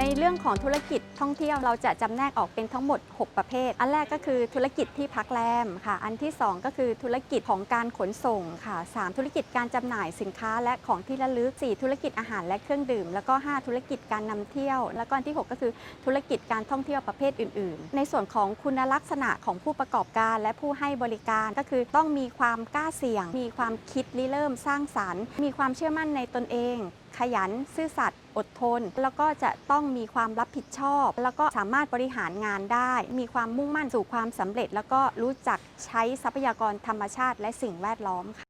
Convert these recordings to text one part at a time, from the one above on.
ในเรื่องของธุรกิจท่องเที่ยวเราจะจำแนกออกเป็นทั้งหมด 6 ประเภท อันแรกก็คือธุรกิจที่พักแรมค่ะ อันที่ 2 ก็คือธุรกิจของการขนส่งค่ะ 3 ธุรกิจการจำหน่ายสินค้าและของที่ระลึก 4 ธุรกิจอาหารและเครื่องดื่ม แล้วก็ 5 ธุรกิจการนำเที่ยว แล้วก็อันที่ 6 ก็คือธุรกิจการท่องเที่ยวประเภทอื่น ๆ ในส่วนของคุณลักษณะของผู้ประกอบการ และผู้ให้บริการก็คือต้องมีความกล้าเสี่ยง มีความคิดริเริ่มสร้างสรรค์ มีความเชื่อมั่นในตนเอง ขยันซื่อสัตย์อดทน แล้วก็จะต้องมีความรับผิดชอบ แล้วก็สามารถบริหารงานได้ มีความมุ่งมั่นสู่ความสำเร็จ แล้วก็รู้จักใช้ทรัพยากรธรรมชาติและสิ่งแวดล้อมค่ะ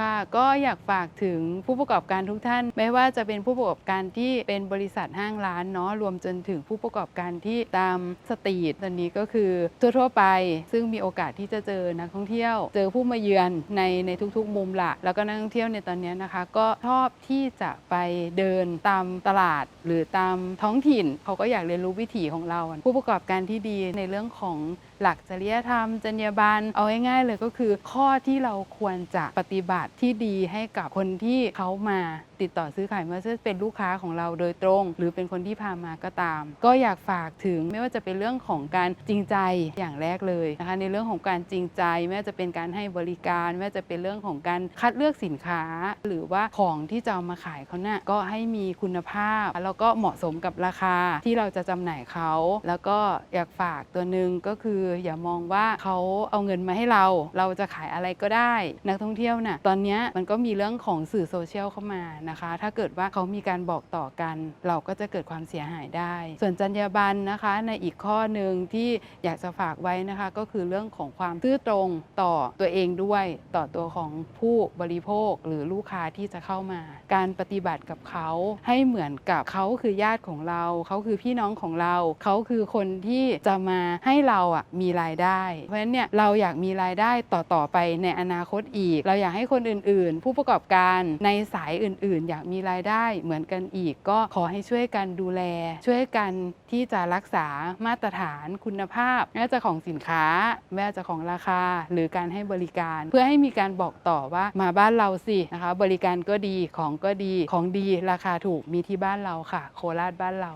ค่ะ ก็อยากฝากถึงผู้ประกอบการทุกท่าน ไม่ว่าจะเป็นผู้ประกอบการที่เป็นบริษัทห้างร้านเนาะรวมจนถึงผู้ประกอบการที่ตามสตรีทตอนนี้ก็คือทั่วๆไป ซึ่งมีโอกาสที่จะเจอนักท่องเที่ยว เจอผู้มาเยือนในในทุกๆมุมละแล้วก็นักท่องเที่ยวในตอนนี้นะคะ ก็ชอบที่จะไปเดินตามตลาด หรือตามท้องถิ่น เขาก็อยากเรียนรู้วิถีของเรา ผู้ประกอบการที่ดีในเรื่องของ หลักจริยธรรม จรรยาบรรณเอาง่ายๆเลยก็คือ ข้อที่เราควรจะปฏิบัติที่ดีให้กับคนที่เขามา ติดต่อซื้อขายม่ว่าจะเป็นลูกค้าของเราโดยตรง หรือเป็นคนที่พามาก็ตาม ก็อยากฝากถึงไม่ว่าจะเป็นเรื่องของการจริงใจอย่างแรกเลยนะคะในเรื่องของการจริงใจไม่ว่าจะเป็นการให้บริการไม่ว่าจะเป็นเรื่องของการคัดเลือกสินค้า หรือว่าของที่จะเอามาขายเขาน่ะก็ให้มีคุณภาพ แล้วก็เหมาะสมกับราคาที่เราจะจำหน่ายเขา แล้วก็อยากฝากตัวหนึ่งก็คือ อย่ามองว่าเขาเอาเงินมาให้เรา เราจะขายอะไรก็ได้ นักท่องเที่ยวน่ะตอนนี้มันก็มีเรื่องของสื่อโซเชียลเข้ามานะคะ ถ้าเกิดว่าเขามีการบอกต่อกัน เราก็จะเกิดความเสียหายได้ ส่วนจรรยาบรรณนะคะในอีกข้อหนึ่งที่อยากจะฝากไว้นะคะ ก็คือเรื่องของความซื่อตรงต่อตัวเองด้วยต่อตัวของผู้บริโภคหรือลูกค้าที่จะเข้ามา การปฏิบัติกับเขาให้เหมือนกับเขาคือญาติของเรา เขาคือพี่น้องของเรา เขาคือคนที่จะมาให้เราอะมีรายได้ เพราะฉะนั้นเนี่ยเราอยากมีรายได้ต่อต่อๆไปในอนาคตอีก เราอยากให้คนอื่นๆ ผู้ประกอบการในสายอื่นนอยากมีรายได้เหมือนกันอีก ก็ขอให้ช่วยกันดูแล ช่วยกันที่จะรักษามาตรฐานคุณภาพไม่ว่าจะของสินค้าไม่ว่าจะของราคา หรือการให้บริการ เพื่อให้มีการบอกต่อว่ามาบ้านเราสินะคะ บริการก็ดีของก็ดีของดีราคาถูกมีที่บ้านเราค่ะ โคราชบ้านเรา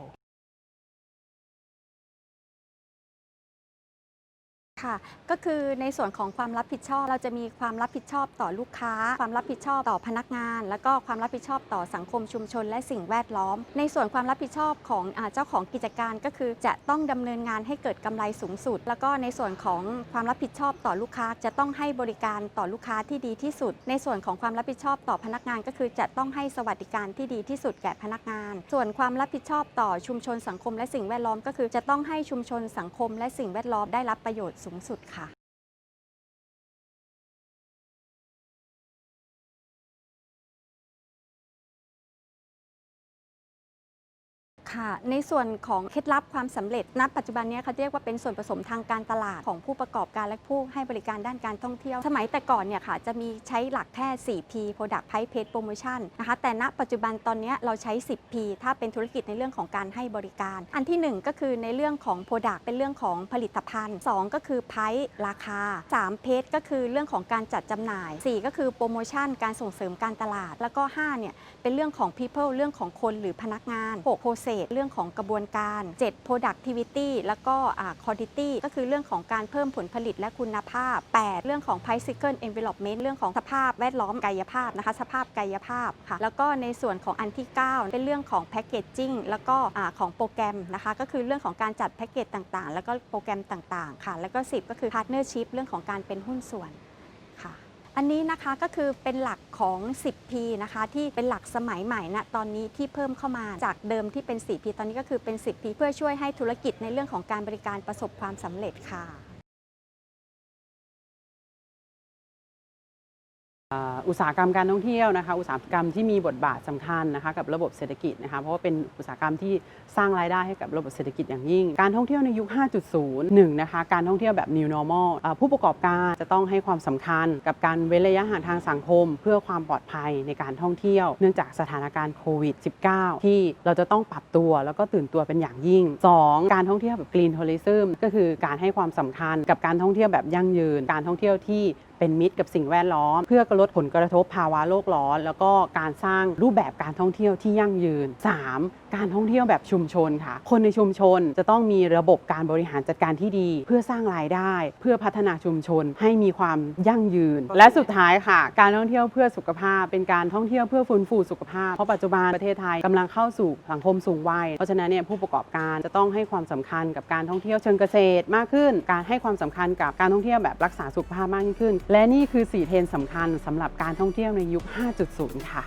ค่ะ ก็คือในส่วนของความรับผิดชอบ เราจะมีความรับผิดชอบต่อลูกค้า ความรับผิดชอบต่อพนักงาน แล้วก็ความรับผิดชอบต่อสังคมชุมชน และสิ่งแวดล้อม ในส่วนความรับผิดชอบของอเจ้าของกิจการก็คือจะต้องดำเนินงานให้เกิดกำไรสูงสุด แล้วก็ในส่วนของความรับผิดชอบต่อลูกค้า จะต้องให้บริการต่อลูกค้าที่ดีที่สุด ในส่วนของความรับผิดชอบต่อพนักงาน ก็คือจะต้องให้สวัสดิการที่ดีที่สุดแก่พนักงาน ส่วนความรับผิดชอบต่อชุมชนสังคมและสิ่งแวดล้อม ก็คือจะต้องให้ชุมชนสังคมและสิ่งแวดล้อมได้รับประโยชน์สูงสุดค่ะ ค่ะ ในส่วนของเคล็ดลับความสำเร็จณปัจจุบันนี้เขาเรียกว่าเป็นส่วนผสมทางการตลาดของผู้ประกอบการและผู้ให้บริการด้านการท่องเที่ยว สมัยแต่ก่อนเนี่ยค่ะจะมีใช้หลักแค่ 4P Product Price Paid Promotion นะคะแต่ณปัจจุบันตอนนี้เราใช้ 10P ถ้าเป็นธุรกิจในเรื่องของการให้บริการ อันทีหนึ่1 ก็คือในเรื่องของ Product เป็นเรื่องของผลิตภัณฑ์ 2 ก็คือ Price ราคา3 p a i ก็คือเรื่องของการจัดจำหน่าย 4 ก็คือโปรโมชั่นการส่งเสริมการตลาด แล้วก็5เนี่ยเป็นเรื่องของ people เรื่องของคนหรือพนักงาน6 process เรื่องของกระบวนการ 7 productivity แล้วก็ quality ก็คือเรื่องของการเพิ่มผลผลิตและคุณภาพ 8 เรื่องของ price cycle envelopment เรื่องของสภาพแวดล้อมกายภาพนะคะ สภาพกายภาพค่ะ แล้วก็ในส่วนของอันที่ 9 เป็นเรื่องของ packaging แล้วก็ของโปรแกรมนะคะ ก็คือเรื่องของการจัดแพ็กเกจต่างๆ แล้วก็โปรแกรมต่างๆ ค่ะ แล้วก็ 10 ก็คือ partnership เรื่องของการเป็นหุ้นส่วนค่ะ อันนี้นะคะก็คือเป็นหลักของ 10P นะคะ ที่เป็นหลักสมัยใหม่นะตอนนี้ที่เพิ่มเข้ามาจากเดิมที่เป็น 4P ตอนนี้ก็คือเป็น 10P เพื่อช่วยให้ธุรกิจในเรื่องของการบริการประสบความสำเร็จค่ะ อุตสาหกรรมการท่องเที่ยวนะคะอุตสาหกรรมที่มีบทบาทสำคัญนะคะกับระบบเศรษฐกิจนะคะเพราะว่าเป็นอุตสาหกรรมที่สร้างรายได้ให้กับระบบเศรษฐกิจอย่างยิ่ง การท่องเที่ยวในยุค 5.0 1นะคะการท่องเที่ยวแบบ new normal ผู้ประกอบการจะต้องให้ความสำคัญกับการเว้นระยะห่างทางสังคม เพื่อความปลอดภัยในการท่องเที่ยว เนื่องจากสถานการณ์โควิด -19 ที่เราจะต้องปรับตัวแล้วก็ตื่นตัวเป็นอย่างยิ่ง 2. การท่องเที่ยวแบบ green tourism ก็คือการให้ความสำคัญกับการท่องเที่ยวแบบยั่งยืน การท่องเที่ยวที่เป็นมิตรกับสิ่งแวดล้อม เพื่อลดผลกระทบภาวะโลกร้อน แล้วก็การสร้างรูปแบบการท่องเที่ยวที่ยั่งยืน 3. การท่องเที่ยวแบบชุมชนค่ะ คนในชุมชนจะต้องมีระบบการบริหารจัดการที่ดี เพื่อสร้างรายได้ เพื่อพัฒนาชุมชนให้มีความยั่งยืน และสุดท้ายค่ะ การท่องเที่ยวเพื่อสุขภาพ เป็นการท่องเที่ยวเพื่อฟื้นฟูสุขภาพเพราะปัจจุบันประเทศไทยกำลังเข้าสู่สังคมสูงวัยเพราะฉะนั้นเนี่ยผู้ประกอบการจะต้องให้ความสำคัญกับการท่องเที่ยวเชิงเกษตร มากขึ้น การให้ความสำคัญกับการท่องเที่ยวแบบรักษาสุขภาพมากขึ้นและนี่คือ 4 เทรนสำคัญสำหรับการท่องเที่ยวในยุค 5.0 ค่ะ